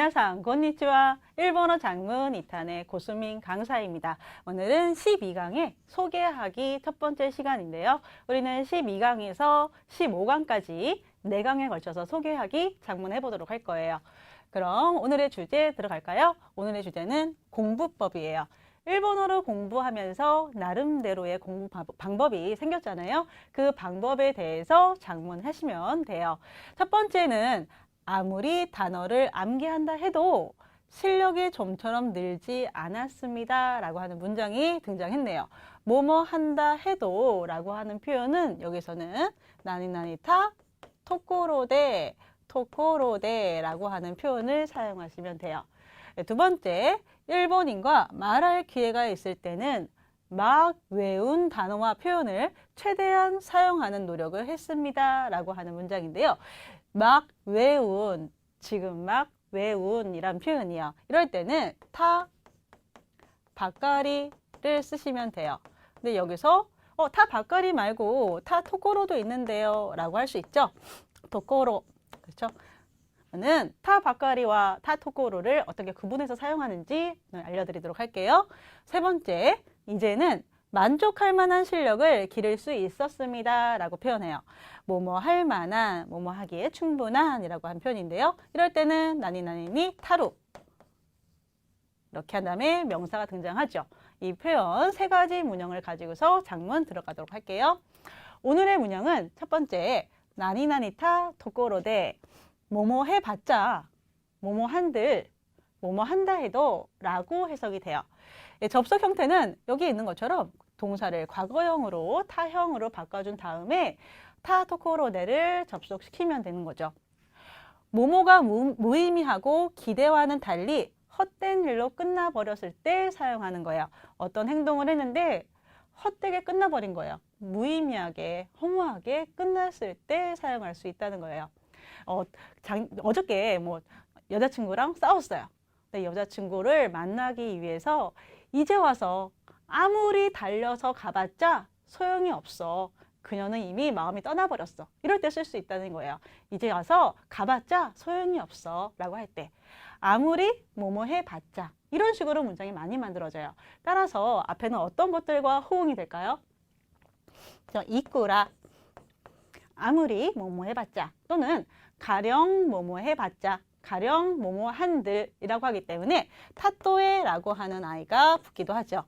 미나상 건니치와 일본어 장문 이탄의 고수민 강사입니다. 오늘은 12강의 소개하기 첫 번째 시간인데요. 우리는 12강에서 15강까지 4강에 걸쳐서 소개하기 장문해 보도록 할 거예요. 그럼 오늘의 주제 들어갈까요? 오늘의 주제는 공부법이에요. 일본어를 공부하면서 나름대로의 공부 바- 방법이 생겼잖아요. 그 방법에 대해서 장문하시면 돼요. 첫 번째는 아무리 단어를 암기한다 해도 실력이 좀처럼 늘지 않았습니다. 라고 하는 문장이 등장했네요. 뭐뭐 한다 해도 라고 하는 표현은 여기서는 나니나니타 토코로데 토코로데 라고 하는 표현을 사용하시면 돼요. 네, 두 번째, 일본인과 말할 기회가 있을 때는 막 외운 단어와 표현을 최대한 사용하는 노력을 했습니다. 라고 하는 문장인데요. 막 외운, 지금 막 외운 이란 표현이요. 이럴 때는 타, 바까리를 쓰시면 돼요. 근데 여기서 어, 타 바까리 말고 타 토코로도 있는데요. 라고 할 수 있죠. 토코로. 그렇죠? 는타 바까리와 타 토코로를 어떻게 구분해서 사용하는지 알려드리도록 할게요. 세 번째, 이제는 만족할 만한 실력을 기를 수 있었습니다. 라고 표현해요. 뭐뭐 할 만한, 뭐뭐 하기에 충분한 이라고 한 표현인데요. 이럴 때는 나니나니니 타루. 이렇게 한 다음에 명사가 등장하죠. 이 표현 세 가지 문형을 가지고서 장문 들어가도록 할게요. 오늘의 문형은 첫 번째, 나니나니타 토코로데 뭐뭐 해봤자, 뭐뭐 한들, 뭐뭐 한다 해도 라고 해석이 돼요. 예, 접속 형태는 여기 있는 것처럼 동사를 과거형으로 타형으로 바꿔준 다음에 타 토코로데를 접속시키면 되는 거죠. 모모가 무, 무의미하고 기대와는 달리 헛된 일로 끝나버렸을 때 사용하는 거예요. 어떤 행동을 했는데 헛되게 끝나버린 거예요. 무의미하게, 허무하게 끝났을 때 사용할 수 있다는 거예요. 어, 장, 어저께 뭐 여자친구랑 싸웠어요. 근데 여자친구를 만나기 위해서 이제 와서 아무리 달려서 가봤자 소용이 없어. 그녀는 이미 마음이 떠나버렸어. 이럴 때 쓸 수 있다는 거예요. 이제 와서 가봤자 소용이 없어. 라고 할 때. 아무리 뭐뭐 해봤자. 이런 식으로 문장이 많이 만들어져요. 따라서 앞에는 어떤 것들과 호응이 될까요? 저 이꾸라. 아무리 뭐뭐 해봤자. 또는 가령 뭐뭐 해봤자. 가령 뭐뭐 한들이라고 하기 때문에 타또에라고 하는 아이가 붙기도 하죠.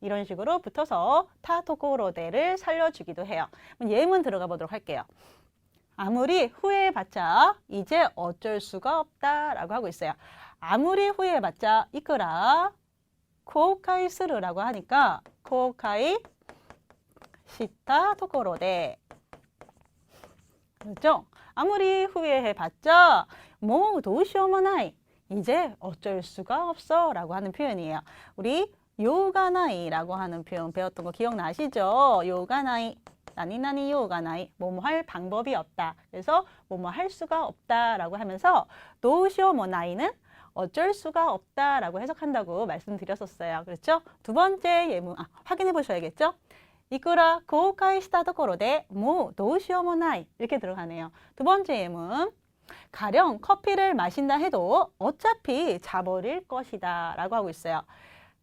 이런 식으로 붙어서 타토코로데를 살려주기도 해요. 예문 들어가 보도록 할게요. 아무리 후회해봤자 이제 어쩔 수가 없다라고 하고 있어요. 아무리 후회해봤자 이끄라 코오카이 스르라고 하니까 코오카이 시타 토코로데 그렇죠? 아무리 후회해봤자 뭐 도시오모나이 이제 어쩔 수가 없어 라고 하는 표현이에요. 우리 요가나이라고 하는 표현 배웠던 거 기억나시죠? 요가나이 나니나니 요가나이 뭐뭐 할 방법이 없다. 그래서 뭐뭐 할 수가 없다라고 하면서 도시오모나이는 어쩔 수가 없다라고 해석한다고 말씀드렸었어요. 그렇죠? 두 번째 예문 아, 확인해 보셔야겠죠? 이쿠라 고카이 시타 도코로데 뭐 도시오모나이 이렇게 들어가네요. 두 번째 예문. 가령 커피를 마신다 해도 어차피 자버릴 것이다 라고 하고 있어요.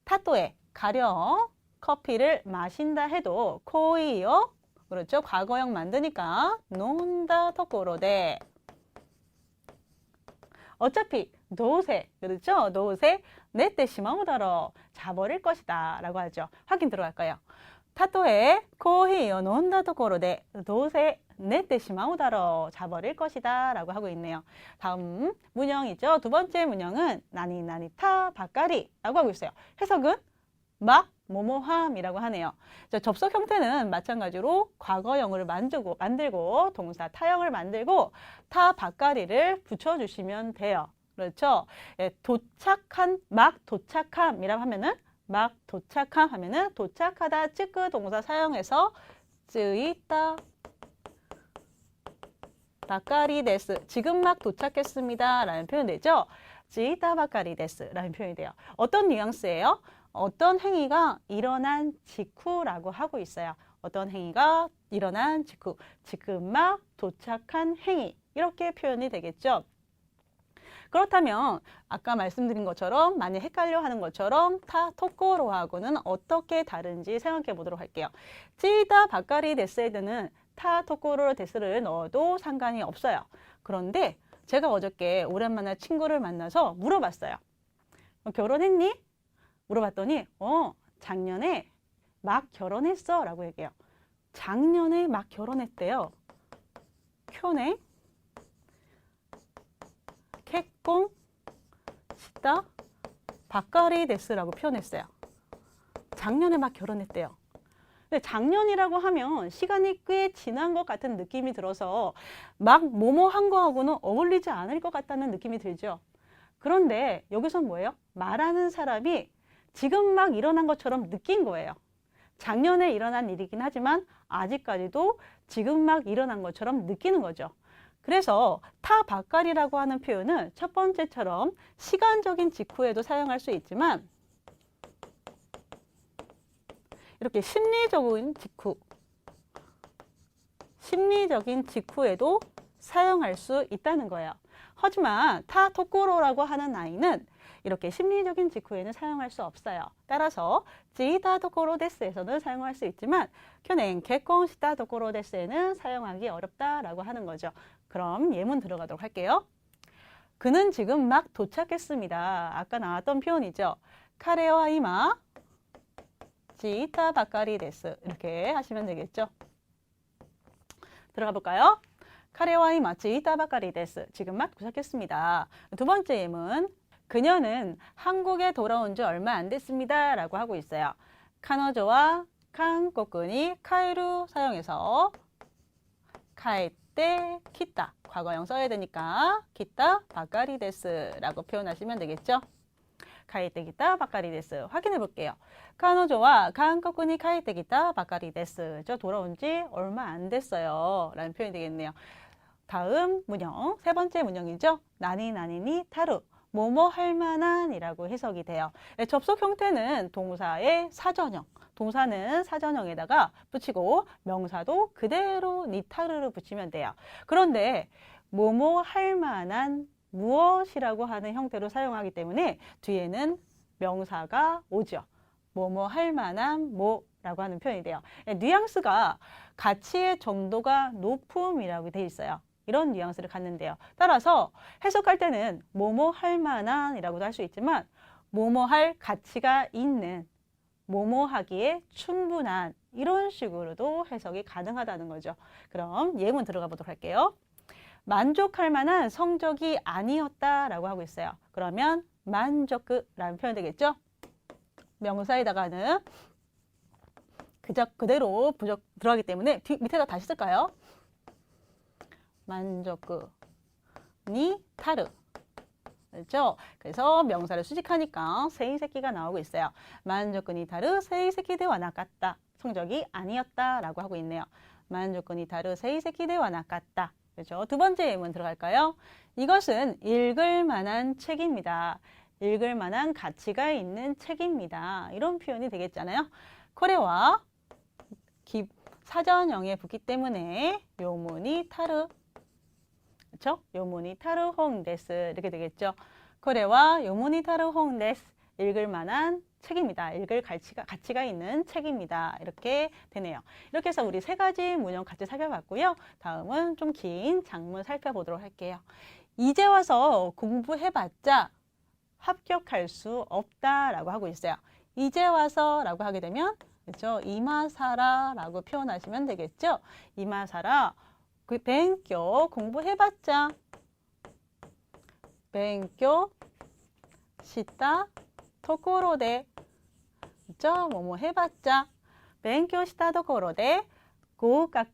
타또에 가령 커피를 마신다 해도 코이요? 그렇죠. 과거형 만드니까 논다 토코로데. 어차피 노세 그렇죠? 노세? 내때 시마우다로 자버릴 것이다 라고 하죠. 확인 들어갈까요 타또에 코히요 논다 토코로데 노세 내때 시마우다로 자버릴 것이다 라고 하고 있네요 다음 문형이죠 두 번째 문형은 나니 나니 타 바까리 라고 하고 있어요 해석은 막 모모함이라고 하네요. 자, 접속 형태는 마찬가지로 과거형을 만들고 만들고 동사 타형을 만들고 타 바까리를 붙여주시면 돼요. 그렇죠? 예, 도착한 막 도착함이라고 하면은 막 도착함 하면은 도착하다 찌끄 동사 사용해서 쓰이다 바까리 데스 지금 막 도착했습니다 라는 표현 되죠? 지이다 바까리 데스 라는 표현이 돼요. 어떤 뉘앙스예요? 어떤 행위가 일어난 직후라고 하고 있어요. 어떤 행위가 일어난 직후, 지금 막 도착한 행위 이렇게 표현이 되겠죠. 그렇다면 아까 말씀드린 것처럼 많이 헷갈려 하는 것처럼 타 토코로하고는 어떻게 다른지 생각해 보도록 할게요. 찌다 바까리 데스에드는 타 토코로 데스를 넣어도 상관이 없어요. 그런데 제가 어저께 오랜만에 친구를 만나서 물어봤어요. 어, 결혼했니? 물어봤더니 어 작년에 막 결혼했어 라고 얘기해요. 작년에 막 결혼했대요. 쿄네 캣공 시다 바까리 데스라고 표현했어요. 작년에 막 결혼했대요. 근데 작년이라고 하면 시간이 꽤 지난 것 같은 느낌이 들어서 막 뭐뭐 한 거하고는 어울리지 않을 것 같다는 느낌이 들죠. 그런데 여기선 뭐예요? 말하는 사람이 지금 막 일어난 것처럼 느낀 거예요. 작년에 일어난 일이긴 하지만 아직까지도 지금 막 일어난 것처럼 느끼는 거죠. 그래서 타 바까리라고 하는 표현은 첫 번째처럼 시간적인 직후에도 사용할 수 있지만 이렇게 심리적인 직후, 심리적인 직후에도 사용할 수 있다는 거예요. 하지만 타 토코로라고 하는 아이는 이렇게 심리적인 직후에는 사용할 수 없어요. 따라서 지타 토코로 데스에서는 사용할 수 있지만 켜낸 개콘 시타 토코로 데스에는 사용하기 어렵다라고 하는 거죠. 그럼 예문 들어가도록 할게요. 그는 지금 막 도착했습니다. 아까 나왔던 표현이죠. 카레와 이마 지타 바까리 데스 이렇게 하시면 되겠죠. 들어가 볼까요? 카레와 이마 지타 바까리 데스 지금 막 도착했습니다. 두 번째 예문 그녀는 한국에 돌아온 지 얼마 안 됐습니다. 라고 하고 있어요. 카노조와 칸코kun이 카이루 사용해서 카에 때 키타 과거형 써야 되니까 키타 바까리 데스라고 표현하시면 되겠죠. 카이테 기타 바까리 데스 확인해 볼게요. 카노조와 칸코kun이 카이테 기타 바까리 데스 저 돌아온 지 얼마 안 됐어요. 라는 표현이 되겠네요. 다음 문형 세 번째 문형이죠. 나니 나니니 타루 뭐뭐 할 만한이라고 해석이 돼요. 네, 접속 형태는 동사의 사전형, 동사는 사전형에다가 붙이고 명사도 그대로 니타르를 붙이면 돼요. 그런데 뭐뭐 할 만한 무엇이라고 하는 형태로 사용하기 때문에 뒤에는 명사가 오죠. 뭐뭐 할 만한 뭐 라고 하는 표현이 돼요. 네, 뉘앙스가 가치의 정도가 높음이라고 돼 있어요. 이런 뉘앙스를 갖는데요. 따라서 해석할 때는 뭐뭐 할 만한이라고도 할 수 있지만 뭐뭐 할 가치가 있는 뭐뭐 하기에 충분한 이런 식으로도 해석이 가능하다는 거죠. 그럼 예문 들어가 보도록 할게요. 만족할 만한 성적이 아니었다라고 하고 있어요. 그러면 만족라는 표현 되겠죠? 명사에다가는 그저 그대로 부적 들어가기 때문에 뒤, 밑에다 다시 쓸까요? 만족구 니 타르 그렇죠? 그래서 명사를 수식하니까 세이새끼가 나오고 있어요. 만족근이 다르 세이새끼 대와 나갔다. 성적이 아니었다라고 하고 있네요. 만족근이 다르 세이새끼 대와 나갔다. 그렇죠? 두 번째 예문 들어갈까요? 이것은 읽을 만한 책입니다. 읽을 만한 가치가 있는 책입니다. 이런 표현이 되겠잖아요. 코레와 기, 사전형에 붙기 때문에 요문이 타르 그렇죠? 요모니 타르 홍 데스 이렇게 되겠죠. 코레와 요모니 타르 홍 데스 읽을 만한 책입니다. 읽을 가치가, 가치가 있는 책입니다. 이렇게 되네요. 이렇게 해서 우리 세 가지 문형 같이 살펴봤고요. 다음은 좀 긴 장문 살펴보도록 할게요. 이제 와서 공부해봤자 합격할 수 없다라고 하고 있어요. 이제 와서라고 하게 되면 그렇죠? 이마사라라고 표현하시면 되겠죠. 이마사라 그 뱅교 공부해봤자 뱅교 시다 토코로데 저 뭐뭐 해봤자 뱅교 시다 토코로데 고각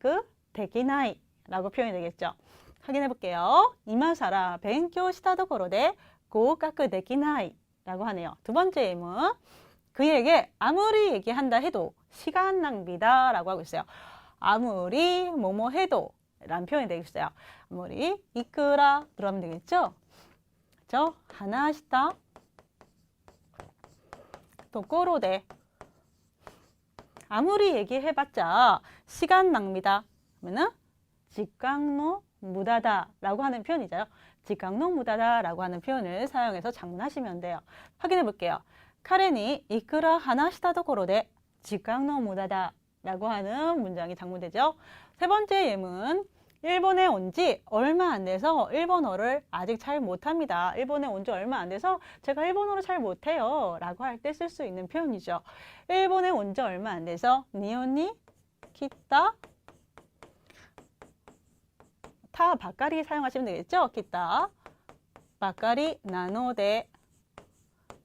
되기나이 라고 표현이 되겠죠. 확인해 볼게요. 이마사라 뱅교 시다 토코로데 고각 되기나이 라고 하네요. 두 번째 예문 그에게 아무리 얘기한다 해도 시간 낭비다 라고 하고 있어요. 아무리 뭐뭐 해도 라는 표현이 되겠어요. 아무리 이끄라 들어가면 되겠죠? 그죠? 하나시다 도코로데 아무리 얘기해봤자 시간 낭비다. 그러면은 직강노 무다다 라고 하는 표현이죠. 지각노 무다다라고 하는 표현을 사용해서 장문하시면 돼요. 확인해 볼게요. 카렌이 이끄라 하나시다 도코로데 지각노 무다다라고 하는 문장이 장문되죠. 세 번째 예문 일본에 온 지 얼마 안 돼서 일본어를 아직 잘 못합니다. 일본에 온 지 얼마 안 돼서 제가 일본어를 잘 못해요. 라고 할 때 쓸 수 있는 표현이죠. 일본에 온 지 얼마 안 돼서 니온니 키타 타 바까리 사용하시면 되겠죠? 키타 바까리 나노데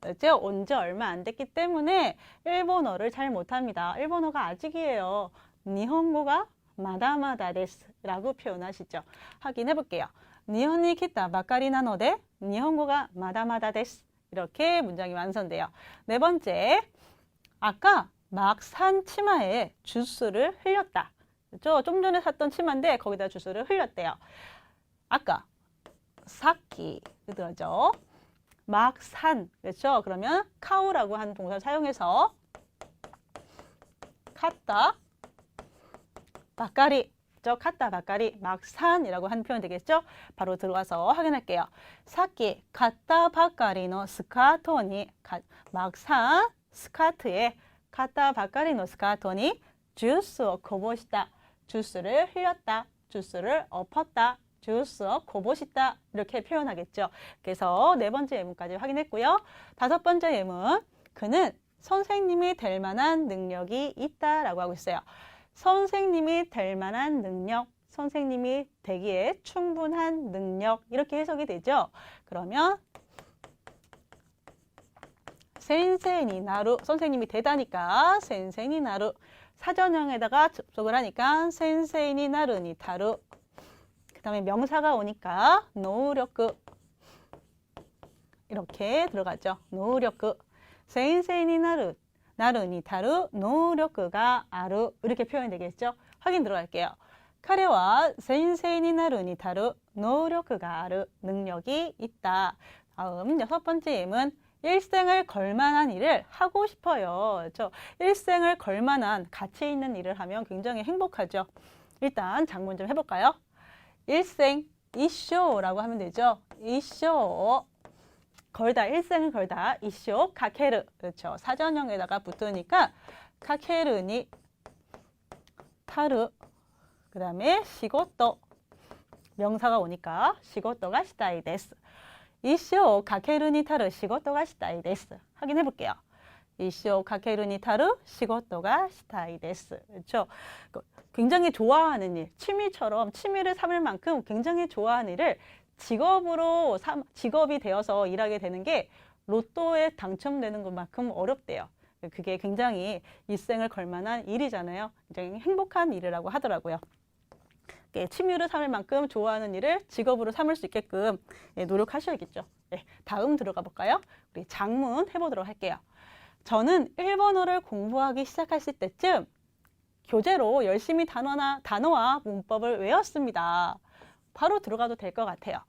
그렇죠? 온지 얼마 안 됐기 때문에 일본어를 잘 못합니다. 일본어가 아직이에요. 니혼고가 마다마다 데스 라고 표현하시죠. 확인해 볼게요. 니혼이 키타 바까리 나노데 니혼고가 마다마다 데스 이렇게 문장이 완성돼요. 네 번째, 아까 막 산 치마에 주스를 흘렸다. 그렇죠? 좀 전에 샀던 치마인데 거기다 주스를 흘렸대요. 아까 사키 그거죠. 막 산, 그렇죠? 그러면 카우라고 하는 동사 사용해서 갔다, 바까리, 저 갔다 바까리, 막산이라고 하는 표현 되겠죠? 바로 들어가서 확인할게요. 사키 갔다 바까리노 스카토니 막산 스카트에 갔다 바까리노 스카토니 주스 고보시다, 주스를 흘렸다, 주스를 엎었다, 주스 고보시다 이렇게 표현하겠죠. 그래서 네 번째 예문까지 확인했고요. 다섯 번째 예문 그는 선생님이 될 만한 능력이 있다라고 하고 있어요. 선생님이 될 만한 능력, 선생님이 되기에 충분한 능력 이렇게 해석이 되죠. 그러면 센세니 나루 선생님이 되다니까 센세니 나루. 사전형에다가 접속을 하니까 센세니 나루니 타루. 그 다음에 명사가 오니까 노력그 이렇게 들어가죠. 노력그 센세니 나루 나루 니 타루 노력가 아루 이렇게 표현이 되겠죠. 확인 들어갈게요. 카레와 센세니 나루 니 타루 노력가 아루 능력이 있다. 다음 여섯 번째 예문 일생을 걸만한 일을 하고 싶어요. 저 일생을 걸만한 가치 있는 일을 하면 굉장히 행복하죠. 일단 장문 좀 해볼까요? 일생 이쇼라고 하면 되죠. 이쇼 걸다 일생을 걸다 이쇼 카케르 그렇죠. 사전형에다가 붙으니까 카케르니 타르 그 다음에 시고또 명사가 오니까 시고또가 시다이 데스 이쇼 카케르니 타르 시고또가 시다이 데스 확인해 볼게요. 이쇼 카케르니 타르 시고또가 시다이 데스 그렇죠. 굉장히 좋아하는 일, 취미처럼 취미를 삼을 만큼 굉장히 좋아하는 일을 직업으로 삼, 직업이 되어서 일하게 되는 게 로또에 당첨되는 것만큼 어렵대요. 그게 굉장히 일생을 걸만한 일이잖아요. 굉장히 행복한 일이라고 하더라고요. 취미를 삼을 만큼 좋아하는 일을 직업으로 삼을 수 있게끔 예, 노력하셔야겠죠. 네, 다음 들어가 볼까요? 우리 장문 해보도록 할게요. 저는 일본어를 공부하기 시작했을 때쯤 교재로 열심히 단어나 단어와 문법을 외웠습니다. 바로 들어가도 될 것 같아요.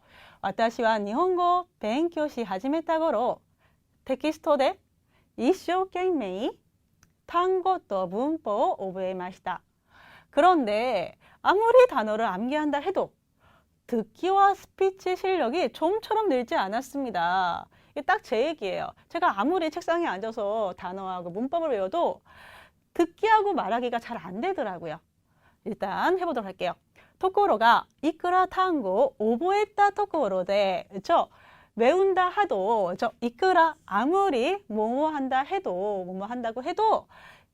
私は日本語を勉強し始めた頃、テキストで一生懸命単語と文法を覚えました. 그런데 아무리 단어를 암기한다 해도 듣기와 스피치 실력이 좀처럼 늘지 않았습니다. 이게 딱 제 얘기예요. 제가 아무리 책상에 앉아서 단어하고 문법을 외워도 듣기하고 말하기가 잘 안 되더라고요. 일단 해보도록 할게요. 토코로가 이끄라 탄고 오보했다 토코로데 그렇죠? 외운다 하도 저 이끄라 아무리 뭐뭐 한다 해도 뭐뭐 한다고 해도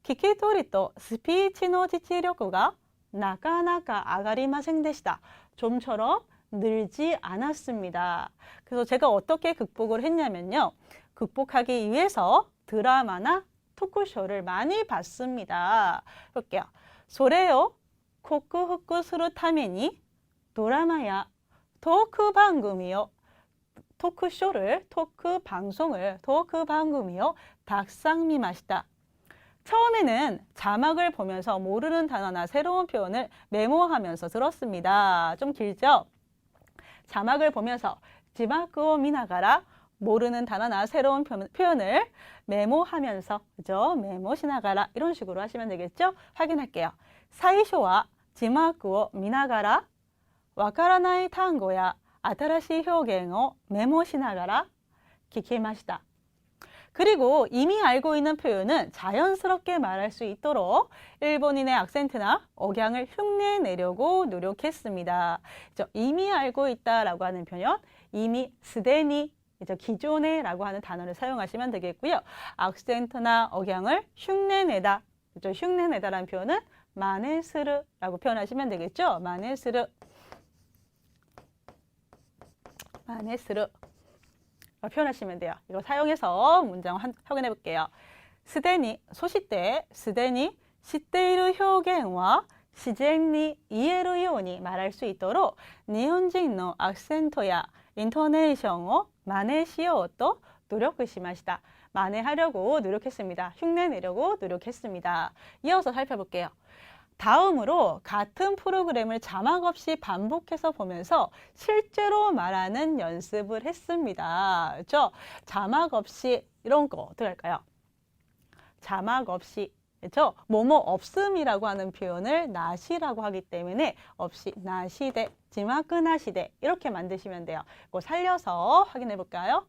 키키토리또 스피치노 지치력가 나가나가 아가리마생 되시다. 좀처럼 늘지 않았습니다. 그래서 제가 어떻게 극복을 했냐면요. 극복하기 위해서 드라마나 토크쇼를 많이 봤습니다. 볼게요. 소래요. 克服するためにドラマやトーク番組を 토크쇼를, 토크 방송을, 토크 방송이요. 닥상미마시다. 처음에는 자막을 보면서 모르는 단어나 새로운 표현을 메모하면서 들었습니다. 좀 길죠? 자막을 보면서 지마크오 미나가라 모르는 단어나 새로운 표현을 메모하면서 그죠? 메모 시나가라 이런 식으로 하시면 되겠죠? 확인할게요. 사이쇼와 字幕を見ながらわからない単語や 新しい表現をメモしながら聞きました. 그리고 이미 알고 있는 표현은 자연스럽게 말할 수 있도록 일본인의 악센트나 억양을 흉내내려고 노력했습니다. 그죠? 이미 알고 있다라고 하는 표현, 이미 스데니 그죠? 기존에라고 하는 단어를 사용하시면 되겠고요. 악센트나 억양을 흉내내다, 그죠? 흉내내다라는 표현은 마네스르라고 표현하시면 되겠죠. 마네스르, 마네스르. 표현하시면 돼요. 이거 사용해서 문장 한- 확인해 볼게요. すでに、そしてすでに知っている表現は自然に言えるように말할 수 있도록日本人のアクセントやイントネーションを真似しようと努力しました. 만회하려고 노력했습니다. 흉내내려고 노력했습니다. 이어서 살펴볼게요. 다음으로 같은 프로그램을 자막 없이 반복해서 보면서 실제로 말하는 연습을 했습니다. 그렇죠? 자막 없이 이런 거 어떻게 할까요? 자막 없이 그렇죠? 뭐뭐 없음이라고 하는 표현을 나시라고 하기 때문에 없이 나시대, 지마크 나시대 이렇게 만드시면 돼요. 이거 살려서 확인해 볼까요?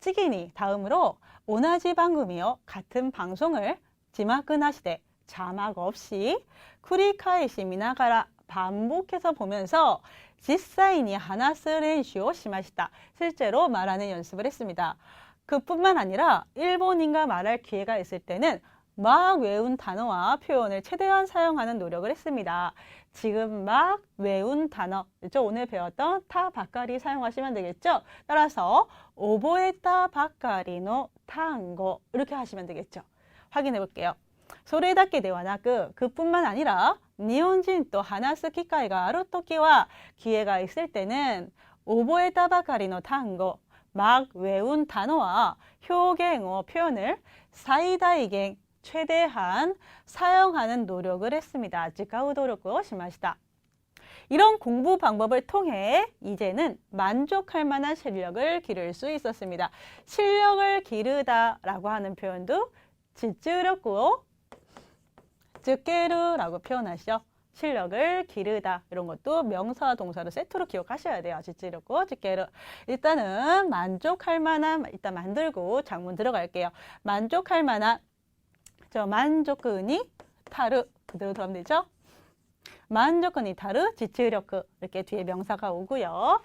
찌기니 다음으로 오나지 방금이요 같은 방송을 나시대 자막 없이 쿠리카이시 미나가라 반복해서 보면서 지사이니 하나스 렌쇼 시마시다. 실제로 말하는 연습을 했습니다. 그뿐만 아니라 일본인과 말할 기회가 있을 때는 막 외운 단어와 표현을 최대한 사용하는 노력을 했습니다. 지금 막 외운 단어, 그렇죠? 오늘 배웠던 타 바까리 사용하시면 되겠죠? 따라서 오보에타 바까리노 탄고 이렇게 하시면 되겠죠? 확인해 볼게요. それだけではなく 그뿐만 아니라 니혼진 또 하나스 기회가 아루 토끼와 기회가 있을 때는 오보에타 바까리노 탄고 막 외운 단어와 표現어 표현을 사이다이갱 최대한 사용하는 노력을 했습니다. 지카우 노력을 시마시다. 이런 공부 방법을 통해 이제는 만족할 만한 실력을 기를 수 있었습니다. 실력을 기르다라고 하는 표현도 지쯔력고 즈케르라고 표현하시죠. 실력을 기르다 이런 것도 명사와 동사로 세트로 기억하셔야 돼요. 지찌르고 즈케르. 일단은 만족할 만한 일단 만들고 장문 들어갈게요. 만족할 만한 저 만족근이 타르 그대로 들어가면 되죠. 만족근이 타르 지치력 이렇게 뒤에 명사가 오고요.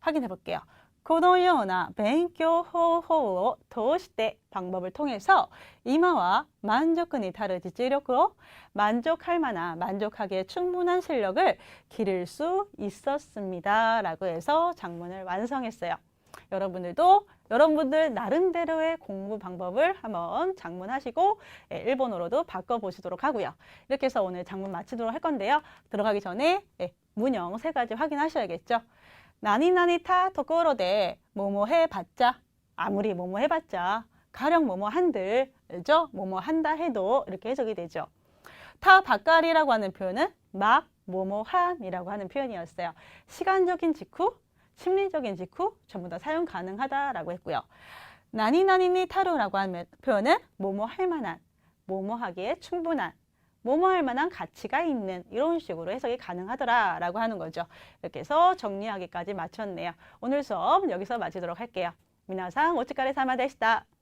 확인해 볼게요. このような勉強方法を通して방법을 통해서 이마와 만족근이 다른 지지력으로 만족할 만한 만족하기에 충분한 실력을 기를 수 있었습니다. 라고 해서 장문을 완성했어요. 여러분들도 여러분들 나름대로의 공부 방법을 한번 장문하시고 예, 일본어로도 바꿔보시도록 하고요. 이렇게 해서 오늘 장문 마치도록 할 건데요. 들어가기 전에 예, 문형 세 가지 확인하셔야겠죠. 나니나니 타 토코로데 뭐뭐 해봤자 아무리 뭐뭐 해봤자 가령 뭐뭐 한들 그죠? 뭐뭐 한다 해도 이렇게 해석이 되죠. 타 바까리라고 하는 표현은 막 뭐뭐 함이라고 하는 표현이었어요. 시간적인 직후, 심리적인 직후 전부 다 사용 가능하다라고 했고요. 나니나니니 타루라고 하는 표현은 뭐뭐 할 만한, 뭐뭐 하기에 충분한, 뭐뭐 할 만한 가치가 있는 이런 식으로 해석이 가능하더라라고 하는 거죠. 이렇게 해서 정리하기까지 마쳤네요. 오늘 수업 여기서 마치도록 할게요. 미나상 오츠카레 사마 데시다.